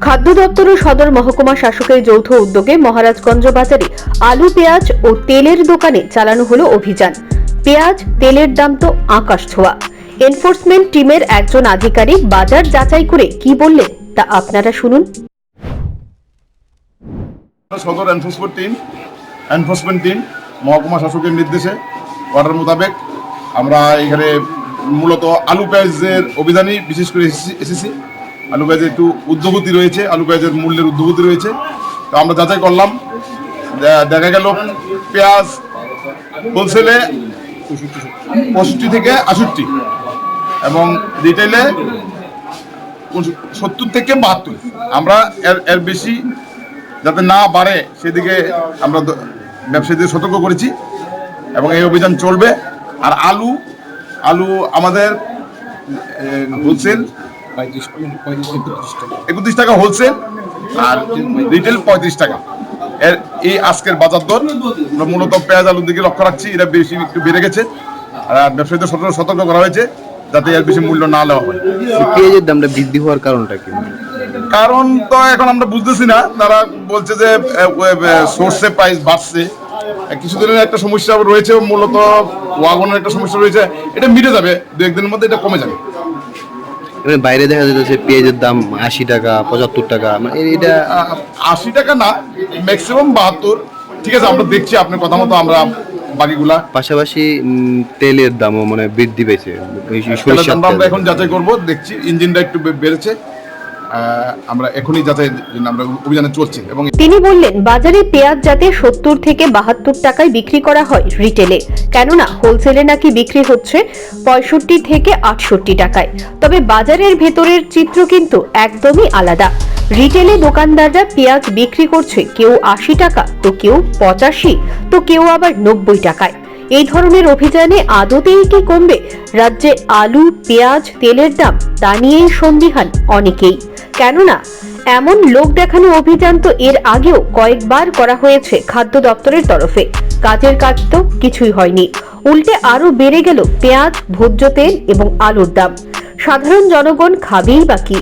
খাদ্য দপ্তর ও সদর মহকুমা শাসকের যৌথ উদ্যোগে মহারাজগঞ্জ বাজারে আলু, পেঁয়াজ ও তেলের দোকানে চালানো হলো অভিযান। পেঁয়াজ, তেলের দাম তো আকাশ ছোঁয়া। এনফোর্সমেন্ট টিমের একজন আধিকারিক বাজার যাচাই করে কি বললেন তা আপনারা শুনুন। সদর এনফোর্সমেন্ট টিম এনফোর্সমেন্ট টিম, মহকুমা শাসকের নির্দেশে অর্ডার মোতাবেক আমরা এখানে মূলত আলু, পেঁয়াজের অভিযানই বিশেষ করে এসেছি- আলু পেঁয়াজের একটু উদ্যোগতি রয়েছে আলু পেঁয়াজের মূল্যের উদ্যোগতি রয়েছে। তো আমরা যাচাই করলাম দেখা গেল পেঁয়াজ হোলসেলে পঁয়ষট্টি থেকে আষট্টি এবং রিটেলে সত্তর থেকে বাহাত্তর। আমরা এর এর বেশি যাতে না বাড়ে, সেদিকে আমরা ব্যবসায়ীদের সতর্ক করেছি এবং এই অভিযান চলবে। আর আলু আলু আমাদের হোলসেল একত্রিশ টাকা হোলসেল আর রিটেল পঁয়ত্রিশ টাকা। এর এই আজকের বাজার দর আমরা মূলত পেঁয়াজ আলুর দিকে লক্ষ্য রাখছি এটা বেশি একটু বেড়ে গেছে। আর ব্যবসায়ীদের সতর্ক সতর্ক করা হয়েছে যাতে এর বেশি মূল্য না নেওয়া হয়। পেঁয়াজের দামটা বৃদ্ধি হওয়ার কারণটা কি? কারণ তো এখন আমরা বুঝতেছি না তারা বলছে যে সোর্সে প্রাইস বাড়ছে। কিছুদিনের একটা সমস্যা রয়েছে মূলত ওয়াগনের একটা সমস্যা রয়েছে। এটা মিটে যাবে দু একদিনের মধ্যে এটা কমে যাবে। এখানে বাইরে দেখা যাচ্ছে পেঁয়াজের দাম আশি টাকা পঁচাত্তর টাকা মানে এটা আশি টাকা না ম্যাক্সিমাম বাহাত্তর। ঠিক আছে আমরা দেখছি আপনার কথা মতো আমরা বাকিগুলা পাশাপাশি তেলের দামও মানে বৃদ্ধি পেয়েছে আমরা এখন যাচাই করব দেখছি ইঞ্জিনটা একটু বেড়েছে। আমরা এখনই যাচাই আমরা অভিযানে চলছি এবং তিনি বললেন, বাজারে পেঁয়াজ যাতে সত্তর থেকে বাহাত্তর টাকায় বিক্রি করা হয় রিটেলে। কেননা, হোলসেলে নাকি বিক্রি হচ্ছে পঁয়ষট্টি থেকে আটষট্টি টাকায়। তবে বাজারের ভেতরের চিত্র কিন্তু একদমই আলাদা। রিটেলে দোকানদাররা পেঁয়াজ বিক্রি করছে কেউ আশি টাকা, তো কেউ পঁচাশি, তো কেউ আবার নব্বই টাকায়। এই ধরনের অভিযানে আদতেই কি কমবে? রাজ্যে আলু, পেঁয়াজ, তেলের দাম তা নিয়েই সন্দিহান অনেকেই। কেননা, এমন লোক দেখানো অভিযান তো এর আগেও কয়েকবার করা হয়েছে খাদ্য দপ্তরের তরফে। কাজের কাজ তো কিছুই হয়নি। উল্টে আরও বেড়ে গেল পেঁয়াজ, ভোজ্য তেল এবং আলুর দাম। সাধারণ জনগণ খাবেই বা কি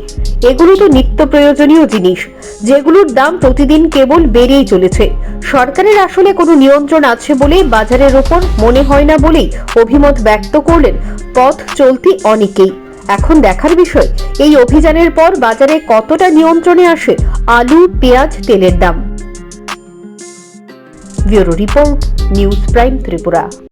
এগুলো তো নিত্য প্রয়োজনীয় জিনিস। যেগুলোর দাম প্রতিদিন কেবল বেড়েই চলেছে। সরকারের আসলে কোনো নিয়ন্ত্রণ আছে বলে বাজারের ওপর মনে হয় না বলেই অভিমত ব্যক্ত করলেন পথ চলতি অনেকেই। এখন দেখার বিষয়, এই অভিযানের পর বাজারে কতটা নিয়ন্ত্রণে আসে আলু, পেঁয়াজ, তেলের দাম? Bureau report, news prime Tripura.